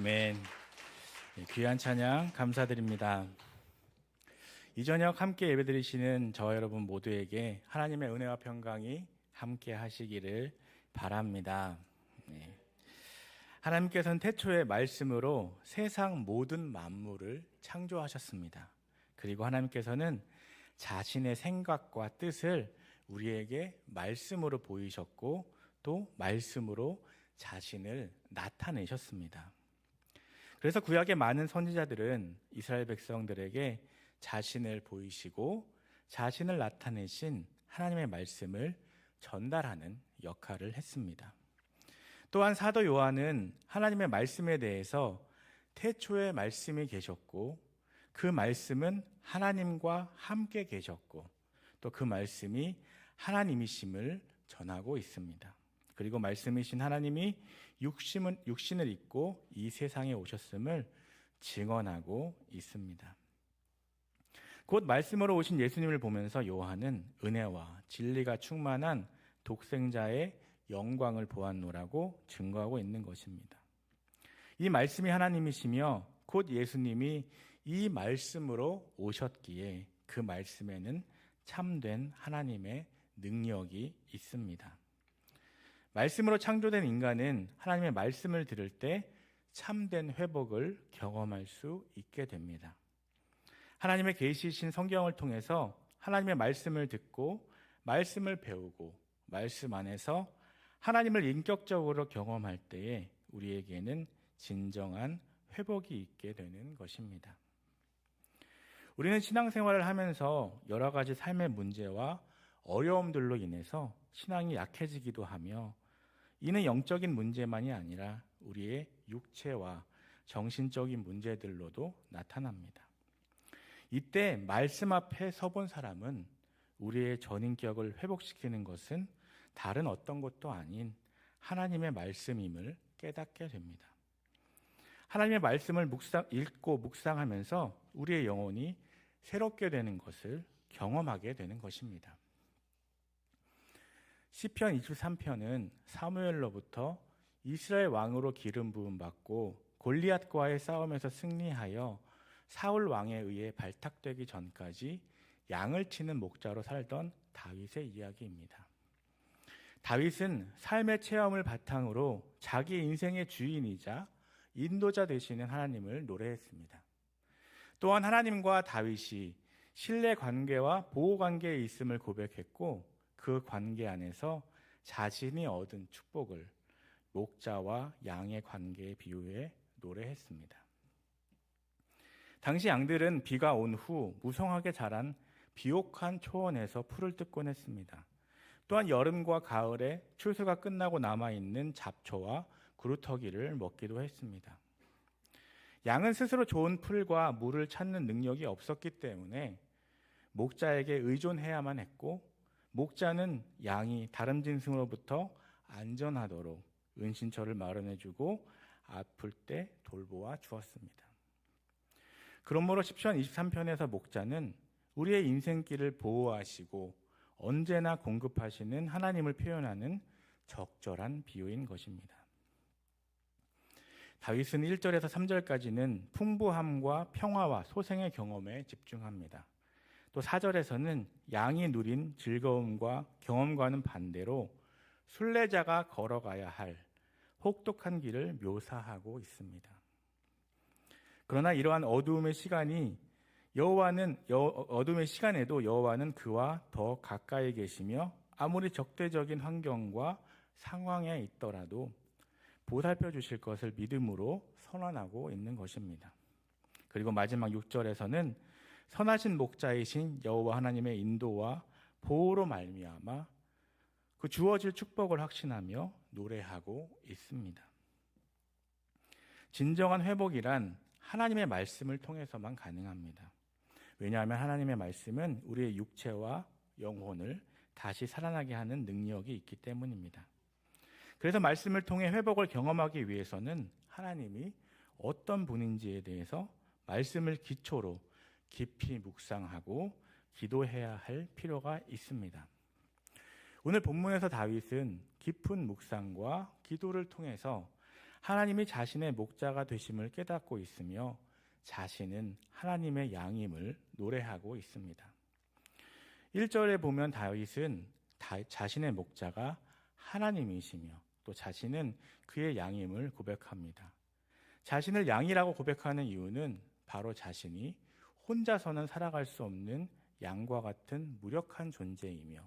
아멘. 예, 귀한 찬양 감사드립니다. 이 저녁 함께 예배드리시는 저 여러분 모두에게 하나님의 은혜와 평강이 함께 하시기를 바랍니다. 네. 하나님께서는 태초의 말씀으로 세상 모든 만물을 창조하셨습니다. 그리고 하나님께서는 자신의 생각과 뜻을 우리에게 말씀으로 보이셨고 또 말씀으로 자신을 나타내셨습니다. 그래서 구약의 많은 선지자들은 이스라엘 백성들에게 자신을 보이시고 자신을 나타내신 하나님의 말씀을 전달하는 역할을 했습니다. 또한 사도 요한은 하나님의 말씀에 대해서 태초에 말씀이 계셨고 그 말씀은 하나님과 함께 계셨고 또 그 말씀이 하나님이심을 전하고 있습니다. 그리고 말씀이신 하나님이 육신은, 육신을 입고 이 세상에 오셨음을 증언하고 있습니다. 곧 말씀으로 오신 예수님을 보면서 요한은 은혜와 진리가 충만한 독생자의 영광을 보았노라고 증거하고 있는 것입니다. 이 말씀이 하나님이시며 곧 예수님이 이 말씀으로 오셨기에 그 말씀에는 참된 하나님의 능력이 있습니다. 말씀으로 창조된 인간은 하나님의 말씀을 들을 때 참된 회복을 경험할 수 있게 됩니다. 하나님의 계시신 성경을 통해서 하나님의 말씀을 듣고 말씀을 배우고 말씀 안에서 하나님을 인격적으로 경험할 때에 우리에게는 진정한 회복이 있게 되는 것입니다. 우리는 신앙생활을 하면서 여러 가지 삶의 문제와 어려움들로 인해서 신앙이 약해지기도 하며 이는 영적인 문제만이 아니라 우리의 육체와 정신적인 문제들로도 나타납니다. 이때 말씀 앞에 서본 사람은 우리의 전인격을 회복시키는 것은 다른 어떤 것도 아닌 하나님의 말씀임을 깨닫게 됩니다. 하나님의 말씀을 묵상, 읽고 묵상하면서 우리의 영혼이 새롭게 되는 것을 경험하게 되는 것입니다. 시편 23편은 사무엘로부터 이스라엘 왕으로 기름 부음 받고 골리앗과의 싸움에서 승리하여 사울 왕에 의해 발탁되기 전까지 양을 치는 목자로 살던 다윗의 이야기입니다. 다윗은 삶의 체험을 바탕으로 자기 인생의 주인이자 인도자 되시는 하나님을 노래했습니다. 또한 하나님과 다윗이 신뢰 관계와 보호 관계에 있음을 고백했고 그 관계 안에서 자신이 얻은 축복을 목자와 양의 관계에 비유해 노래했습니다. 당시 양들은 비가 온 후 무성하게 자란 비옥한 초원에서 풀을 뜯곤 했습니다. 또한 여름과 가을에 추수가 끝나고 남아있는 잡초와 구루터기를 먹기도 했습니다. 양은 스스로 좋은 풀과 물을 찾는 능력이 없었기 때문에 목자에게 의존해야만 했고 목자는 양이 다른 짐승으로부터 안전하도록 은신처를 마련해주고 아플 때 돌보아 주었습니다. 그러므로 10편 23편에서 목자는 우리의 인생길을 보호하시고 언제나 공급하시는 하나님을 표현하는 적절한 비유인 것입니다. 다윗은 1절에서 3절까지는 풍부함과 평화와 소생의 경험에 집중합니다. 또 4절에서는 양이 누린 즐거움과 경험과는 반대로 순례자가 걸어가야 할 혹독한 길을 묘사하고 있습니다. 그러나 이러한 어두움의 시간이 여호와는 어둠의 시간에도 여호와는 그와 더 가까이 계시며 아무리 적대적인 환경과 상황에 있더라도 보살펴 주실 것을 믿음으로 선언하고 있는 것입니다. 그리고 마지막 6절에서는 선하신 목자이신 여호와 하나님의 인도와 보호로 말미암아 그 주어질 축복을 확신하며 노래하고 있습니다. 진정한 회복이란 하나님의 말씀을 통해서만 가능합니다. 왜냐하면 하나님의 말씀은 우리의 육체와 영혼을 다시 살아나게 하는 능력이 있기 때문입니다. 그래서 말씀을 통해 회복을 경험하기 위해서는 하나님이 어떤 분인지에 대해서 말씀을 기초로 깊이 묵상하고 기도해야 할 필요가 있습니다. 오늘 본문에서 다윗은 깊은 묵상과 기도를 통해서 하나님이 자신의 목자가 되심을 깨닫고 있으며 자신은 하나님의 양임을 노래하고 있습니다. 1절에 보면 다윗은 다- 자신의 목자가 하나님이시며 또 자신은 그의 양임을 고백합니다. 자신을 양이라고 고백하는 이유는 바로 자신이 혼자서는 살아갈 수 없는 양과 같은 무력한 존재이며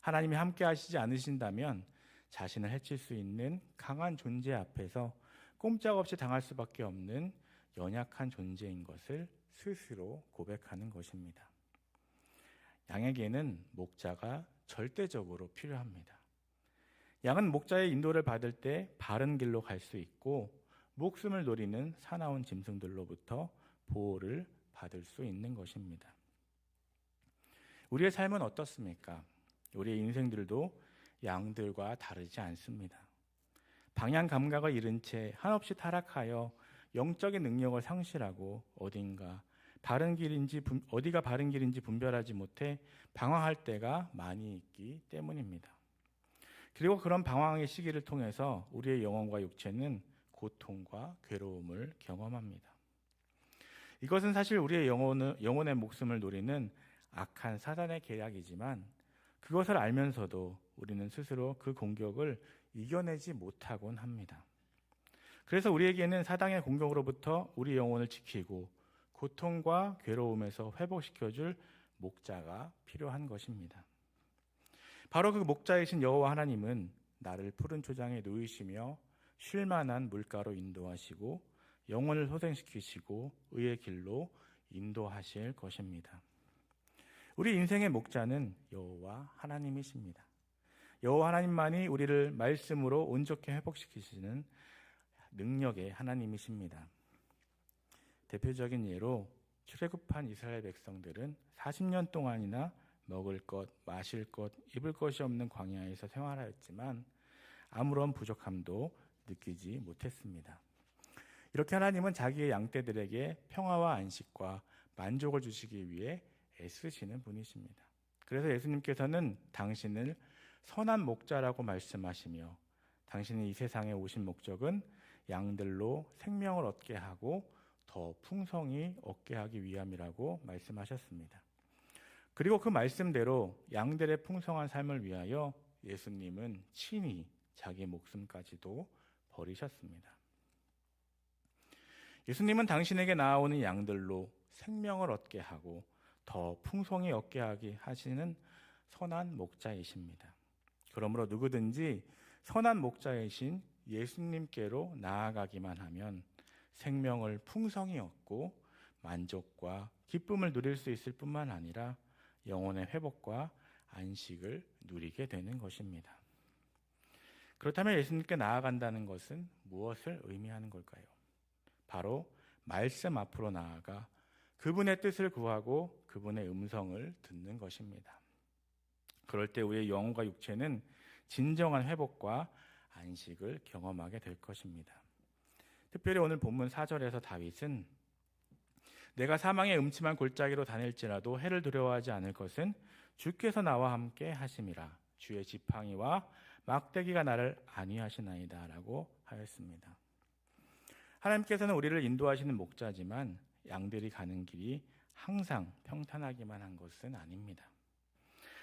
하나님이 함께 하시지 않으신다면 자신을 해칠 수 있는 강한 존재 앞에서 꼼짝없이 당할 수밖에 없는 연약한 존재인 것을 스스로 고백하는 것입니다. 양에게는 목자가 절대적으로 필요합니다. 양은 목자의 인도를 받을 때 바른 길로 갈 수 있고 목숨을 노리는 사나운 짐승들로부터 보호를 받을 수 있는 것입니다. 우리의 삶은 어떻습니까? 우리의 인생들도 양들과 다르지 않습니다. 방향 감각을 잃은 채 한없이 타락하여 영적인 능력을 상실하고 어딘가 바른 길인지 분- 어디가 바른 길인지 분별하지 못해 방황할 때가 많이 있기 때문입니다. 그리고 그런 방황의 시기를 통해서 우리의 영혼과 육체는 고통과 괴로움을 경험합니다. 이것은 사실 우리의 영혼의, 영혼의 목숨을 노리는 악한 사단의 계략이지만 그것을 알면서도 우리는 스스로 그 공격을 이겨내지 못하곤 합니다. 그래서 우리에게는 사단의 공격으로부터 우리 영혼을 지키고 고통과 괴로움에서 회복시켜줄 목자가 필요한 것입니다. 바로 그 목자이신 여호와 하나님은 나를 푸른 초장에 놓이시며 쉴만한 물가로 인도하시고 영혼을 소생시키시고 의의 길로 인도하실 것입니다. 우리 인생의 목자는 여호와 하나님이십니다. 여호와 하나님만이 우리를 말씀으로 온전케 회복시키시는 능력의 하나님이십니다. 대표적인 예로 출애굽한 이스라엘 백성들은 40년 동안이나 먹을 것, 마실 것, 입을 것이 없는 광야에서 생활하였지만 아무런 부족함도 느끼지 못했습니다. 이렇게 하나님은 자기의 양떼들에게 평화와 안식과 만족을 주시기 위해 애쓰시는 분이십니다. 그래서 예수님께서는 당신을 선한 목자라고 말씀하시며 당신이 이 세상에 오신 목적은 양들로 생명을 얻게 하고 더 풍성히 얻게 하기 위함이라고 말씀하셨습니다. 그리고 그 말씀대로 양들의 풍성한 삶을 위하여 예수님은 친히 자기 목숨까지도 버리셨습니다. 예수님은 당신에게 나아오는 양들로 생명을 얻게 하고 더 풍성히 얻게 하게 하시는 선한 목자이십니다. 그러므로 누구든지 선한 목자이신 예수님께로 나아가기만 하면 생명을 풍성히 얻고 만족과 기쁨을 누릴 수 있을 뿐만 아니라 영혼의 회복과 안식을 누리게 되는 것입니다. 그렇다면 예수님께 나아간다는 것은 무엇을 의미하는 걸까요? 바로 말씀 앞으로 나아가 그분의 뜻을 구하고 그분의 음성을 듣는 것입니다. 그럴 때 우리의 영혼과 육체는 진정한 회복과 안식을 경험하게 될 것입니다. 특별히 오늘 본문 4절에서 다윗은 내가 사망의 음침한 골짜기로 다닐지라도 해를 두려워하지 않을 것은 주께서 나와 함께 하심이라 주의 지팡이와 막대기가 나를 안위하시나이다라고 하였습니다. 하나님께서는 우리를 인도하시는 목자지만 양들이 가는 길이 항상 평탄하기만 한 것은 아닙니다.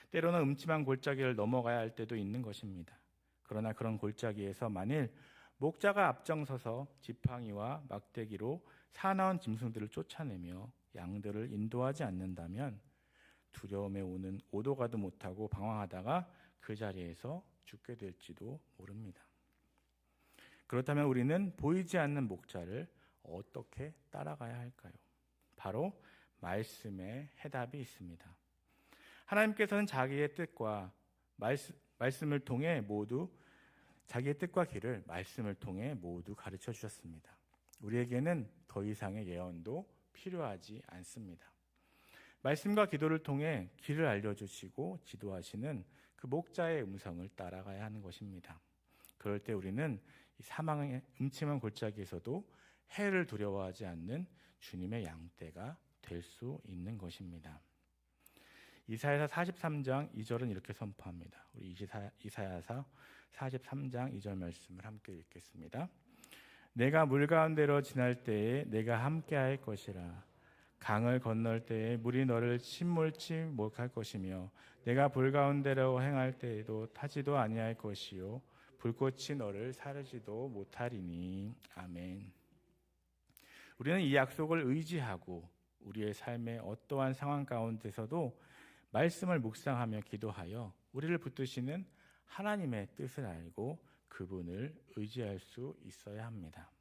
때로는 음침한 골짜기를 넘어가야 할 때도 있는 것입니다. 그러나 그런 골짜기에서 만일 목자가 앞장서서 지팡이와 막대기로 사나운 짐승들을 쫓아내며 양들을 인도하지 않는다면 두려움에 오는 오도 가도 못하고 방황하다가 그 자리에서 죽게 될지도 모릅니다. 그렇다면 우리는 보이지 않는 목자를 어떻게 따라가야 할까요? 바로 말씀에 해답이 있습니다. 하나님께서는 자기의 뜻과 말씀, 말씀을 통해 모두 자기의 뜻과 길을 말씀을 통해 모두 가르쳐 주셨습니다. 우리에게는 더 이상의 예언도 필요하지 않습니다. 말씀과 기도를 통해 길을 알려주시고 지도하시는 그 목자의 음성을 따라가야 하는 것입니다. 그럴 때 우리는 이 사망의 음침한 골짜기에서도 해를 두려워하지 않는 주님의 양떼가 될 수 있는 것입니다. 이사야서 43장 2절은 이렇게 선포합니다. 우리 이사야서 43장 2절 말씀을 함께 읽겠습니다. 내가 물 가운데로 지날 때에 내가 함께 할 것이라. 강을 건널 때에 물이 너를 침몰치 못할 것이며 내가 불 가운데로 행할 때에도 타지도 아니할 것이요 불꽃이 너를 사르지도 못하리니 아멘. 우리는 이 약속을 의지하고 우리의 삶의 어떠한 상황 가운데서도 말씀을 묵상하며 기도하여 우리를 붙드시는 하나님의 뜻을 알고 그분을 의지할 수 있어야 합니다.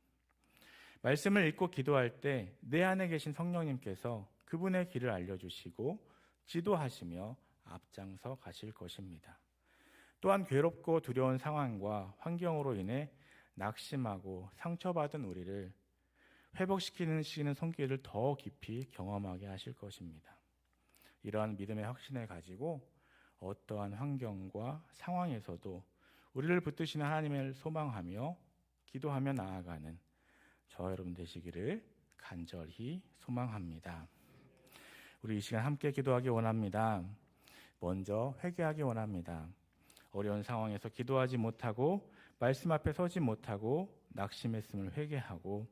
말씀을 읽고 기도할 때 내 안에 계신 성령님께서 그분의 길을 알려주시고 지도하시며 앞장서 가실 것입니다. 또한 괴롭고 두려운 상황과 환경으로 인해 낙심하고 상처받은 우리를 회복시키는 시는 손길을 더 깊이 경험하게 하실 것입니다. 이러한 믿음의 확신을 가지고 어떠한 환경과 상황에서도 우리를 붙드시는 하나님을 소망하며 기도하며 나아가는 저 여러분 되시기를 간절히 소망합니다. 우리 이 시간 함께 기도하기 원합니다. 먼저 회개하기 원합니다. 어려운 상황에서 기도하지 못하고 말씀 앞에 서지 못하고 낙심했음을 회개하고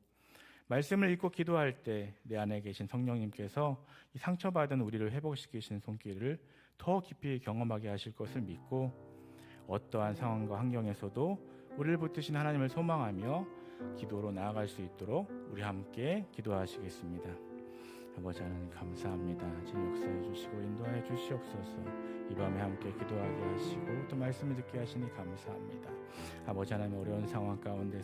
말씀을 읽고 기도할 때 내 안에 계신 성령님께서 이 상처받은 우리를 회복시키시는 손길을 더 깊이 경험하게 하실 것을 믿고 어떠한 상황과 환경에서도 우리를 붙드신 하나님을 소망하며 기도로 나아갈 수 있도록 우리 함께 기도하시겠습니다. 아버지 하나님 감사합니다. 진 역사해 주시고 인도하여 주시옵소서. 이 밤에 함께 기도하게 하시고 또 말씀을 듣게 하시니 감사합니다. 아버지 하나님 어려운 상황 가운데